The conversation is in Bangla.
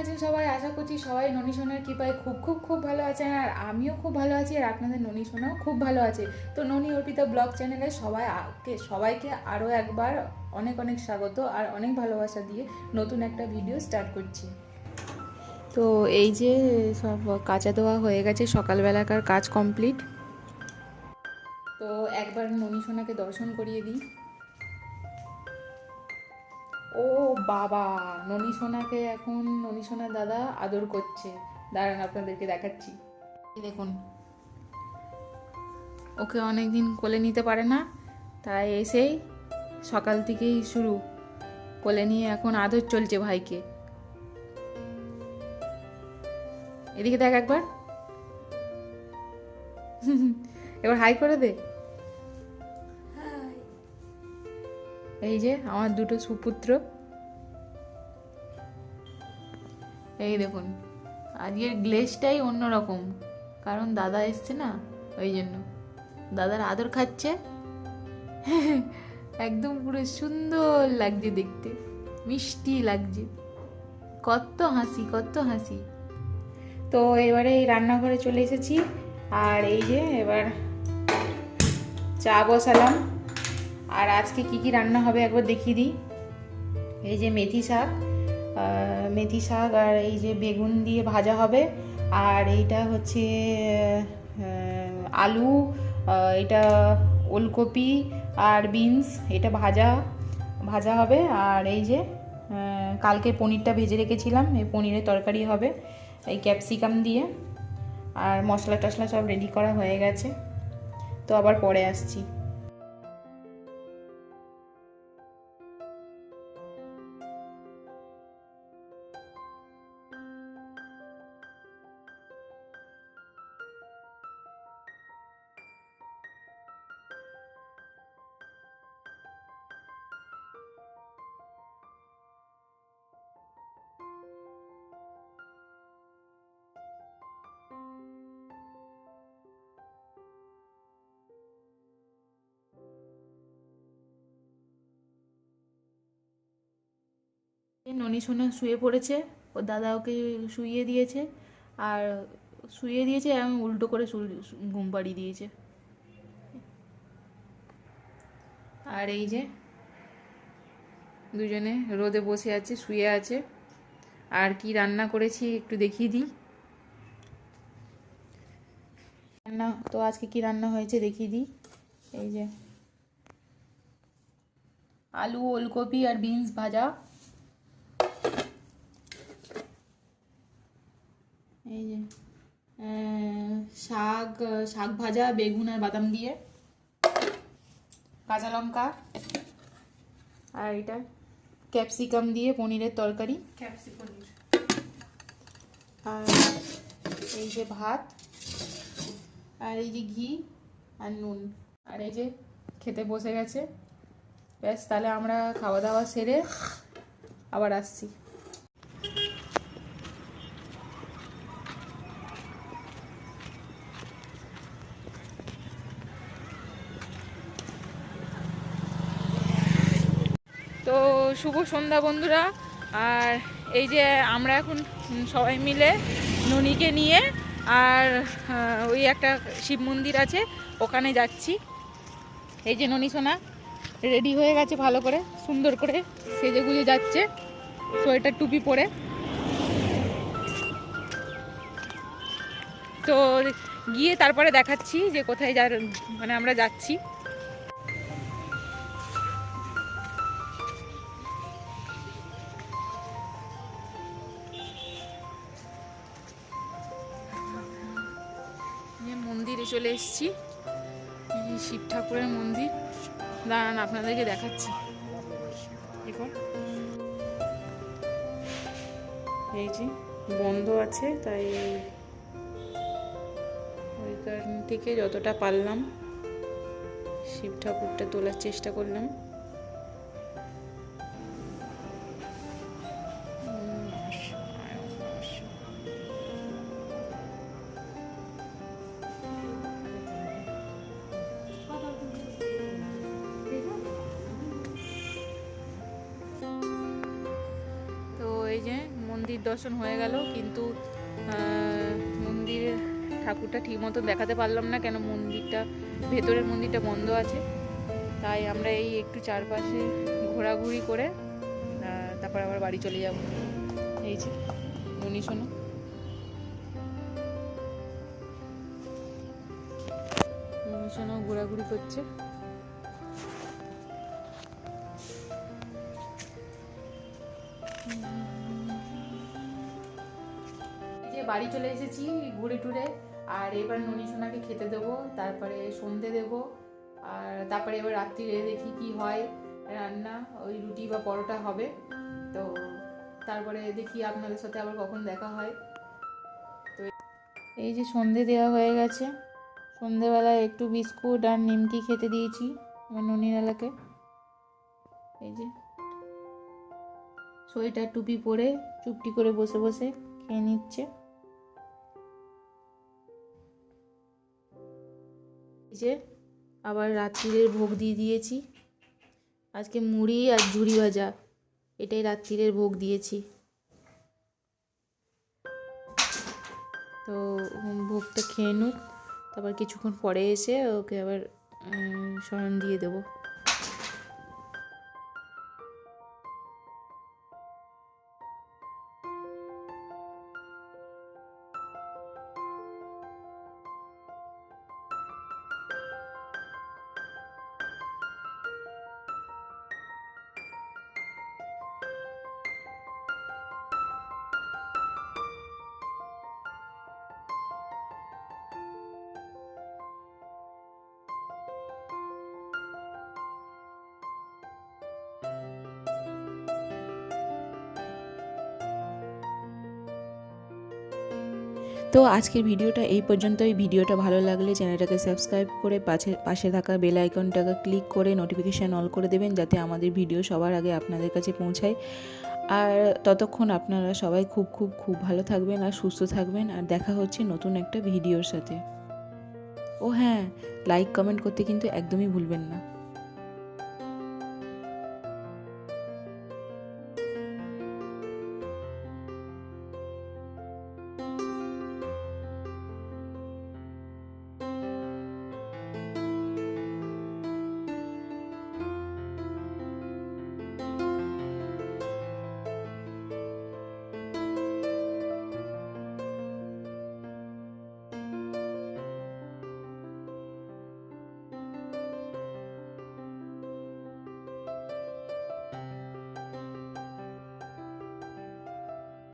আছেন সবাই, আশা করছি সবাই ননী সোনার কৃপায় খুব খুব খুব ভালো আছেন আর আমিও খুব ভালো আছি আর আপনাদের ননী সোনাও খুব ভালো আছে। তো ননী অর্পিতা ব্লগ চ্যানেলে সবাই সবাইকে আরও একবার অনেক অনেক স্বাগত আর অনেক ভালোবাসা দিয়ে নতুন একটা ভিডিও স্টার্ট করছি। তো এই যে সব কাঁচা দেওয়া হয়ে গেছে, সকালবেলাকার কাজ কমপ্লিট। তো একবার ননী সোনাকে দর্শন করিয়ে দিই। বাবা ননী সোনাকে এখন ননী সোনার দাদা আদর করছে। দাঁড়ান আপনাদেরকে দেখাচ্ছি। দেখুন ওকে অনেক দিন কোলে নিতে পারে না তাই এসেই সকাল থেকেই শুরু। কোলে নিয়ে এখন আদর চলছে ভাইকে। এদিকে দেখ একবার। এবার হাই করে দে। এই যে আমার দুটো সুপুত্র। এই দেখুন, আজকের গ্লেসটাই অন্যরকম। কারণ দাদা এসছে না, ওই জন্য। দাদার আদর খাচ্ছে। একদম পুরো সুন্দর লাগছে দেখতে। মিষ্টি লাগছে। কত হাসি কত হাসি। তো এবারে এই রান্নাঘরে চলে এসেছি। আর এই যে এবার চা বসালাম। আর আজকে কি কি রান্না হবে একবার দেখিয়ে দিই। এই যে মেথি শাক। মেথি শাক আর এই যে বেগুন দিয়ে ভাজা হবে। আর এইটা হচ্ছে আলু এটা ওলকপি আর বিনস, এটা ভাজা ভাজা হবে। আর এই যে কালকে পনিরটা ভেজে রেখেছিলাম, এই পনিরের তরকারি হবে, এই ক্যাপসিকাম দিয়ে। আর মশলা টশলা সব রেডি করা হয়ে গেছে। তো আবার পরে আসছি। ননি সোনা শুয়ে পড়েছে ওর দাদা ওকে শুইয়ে দিয়েছে, আর শুইয়ে দিয়েছে এবং উল্টো করে ঘুম পাড়িয়ে দিয়েছে। আর এই যে দুজনে রোদে বসে আছে, শুয়ে আছে, আর কি রান্না করেছি একটু দেখিয়ে দিই। রান্না, তো আজকে কি রান্না হয়েছে দেখিয়ে দিই। এই যে আলু, ওলকপি আর বিনস ভাজা এই যে আহ, শাক ভাজা, বেগুন আর বাদাম দিয়ে। কাঁচা লঙ্কা। আর এটা ক্যাপসিকাম দিয়ে পনিরের তরকারি। আর এই যে ভাত, আর এই যে ঘি আর নুন। আর এই যে খেতে বসে গেছে। ব্যাস, তাহলে আমরা খাওয়া দাওয়া সেরে আবার আসছি তো শুভ সন্ধ্যা বন্ধুরা। আর এই যে আমরা এখন সবাই মিলে ননিকে নিয়ে আর ওই একটা শিব মন্দির আছে, ওখানে যাচ্ছি। এই যে ননি সোনা রেডি হয়ে গেছে ভালো করে, সুন্দর করে সেজে গুজে যাচ্ছে, সোয়েটার টুপি পরে। তো গিয়ে তারপরে দেখাচ্ছি যে কোথায় যা মানে আমরা যাচ্ছি। মন্দিরে চলে এসেছি। শিব ঠাকুরের মন্দির। দাঁড়ান, আপনাদেরকে দেখাচ্ছি। এই যে বন্ধ আছে, তাই ওই কারণ থেকে যতটা পারলাম শিব ঠাকুরটা তোলার চেষ্টা করলাম। মন্দির দর্শন হয়ে গেল কিন্তু আহ, মন্দিরের ঠাকুরটা ঠিক মতো দেখাতে পারলাম না কেন মন্দিরটা ভেতরের মন্দিরটা বন্ধ আছে। তাই আমরা এই একটু চারপাশে ঘোরাঘুরি করে তারপর আবার বাড়ি চলে যাব। এই যে মনি শোনো শোনো ঘোরাঘুরি করছে। বাড়ি চলে এসেছি ঘুরে টুরে। আর এবার ননি সোনাকে খেতে দেবো, তারপরে সন্ধে দেবো, আর তারপরে এবার রাত্রিরে দেখি কি হয় রান্না, ওই রুটি বা পরোটা হবে। তো তারপরে দেখি আপনাদের সাথে আবার কখন দেখা হয়। তো এই যে সন্ধে দেওয়া হয়ে গেছে, সন্ধেবেলায় একটু বিস্কুট আর নিমকি খেতে দিয়েছি আমার ননিরালাকে এই যে সোয়েটার টুপি পরে চুপটি করে বসে বসে খেয়ে নিচ্ছে। যে আবার রাত্রিরের ভোগ দিয়ে দিয়েছি। আজকে মুড়ি আর ঝুড়ি ভাজা, এটাই রাত্রিরের ভোগ দিয়েছি। তো ভোগটা খেয়ে নুক, তারপর কিছুক্ষণ পরে এসে ওকে আবার স্মরণ দিয়ে দেবো। তো আজকের ভিডিওটা এই পর্যন্তই। ভিডিওটা ভালো লাগলে চ্যানেলটাকে সাবস্ক্রাইব করে পাশে পাশে থাকা বেল আইকনটাকে ক্লিক করে নোটিফিকেশান অল করে দেবেন যাতে আমাদের ভিডিও সবার আগে আপনাদের কাছে পৌঁছায়। আর ততক্ষণ আপনারা সবাই খুব খুব খুব ভালো থাকবেন আর সুস্থ থাকবেন আর দেখা হচ্ছে নতুন একটা ভিডিওর সাথে। ও হ্যাঁ লাইক কমেন্ট করতে কিন্তু একদমই ভুলবেন না।